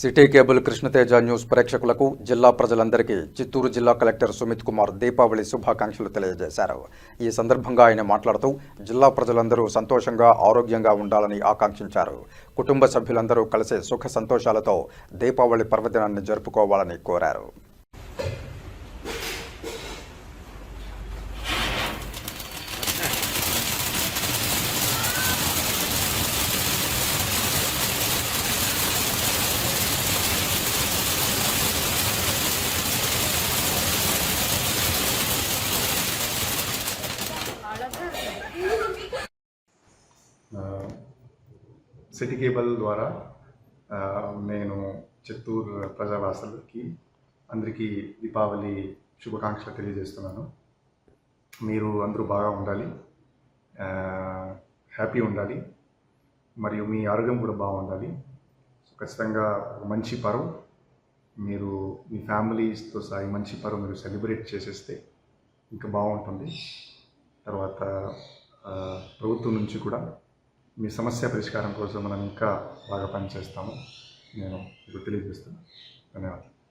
City cable Krishna Teja news ప్రేక్షకులకు జిల్లా ప్రజలందరికీ చిత్తూరు జిల్లా కలెక్టర్ సుమిత్ కుమార్ దీపావళి శుభాకాంక్షలు తెలియజేశారు. ఈ సందర్భంగా ఆయన మాట్లాడుతూ జిల్లా ప్రజలందరూ సంతోషంగా ఆరోగ్యంగా ఉండాలని ఆకాంక్షించారు. కుటుంబ సభ్యులందరూ కలిసి సుఖ సంతోషాలతో దీపావళి పర్వదినాన్ని జరుపుకోవాలని కోరారు. సిటీ కేబుల్ ద్వారా నేను చిత్తూరు ప్రజావాసులకి అందరికీ దీపావళి శుభాకాంక్షలు తెలియజేస్తున్నాను. మీరు అందరూ బాగా ఉండాలి హ్యాపీ ఉండాలి మరియు మీ ఆరోగ్యం కూడా బాగుండాలి. సో ఖచ్చితంగా ఒక మంచి పర్వ్. మీరు మీ ఫ్యామిలీస్తో సహా ఈ మంచి పర్వ్ మీరు సెలబ్రేట్ చేసేస్తే ఇంకా బాగుంటుంది. తర్వాత ప్రభుత్వం నుంచి కూడా మీ సమస్య పరిష్కారం కోసం మనం ఇంకా బాగా పనిచేస్తాము. నేను ఇప్పుడు తెలియజేస్తాను ధన్యవాదాలు.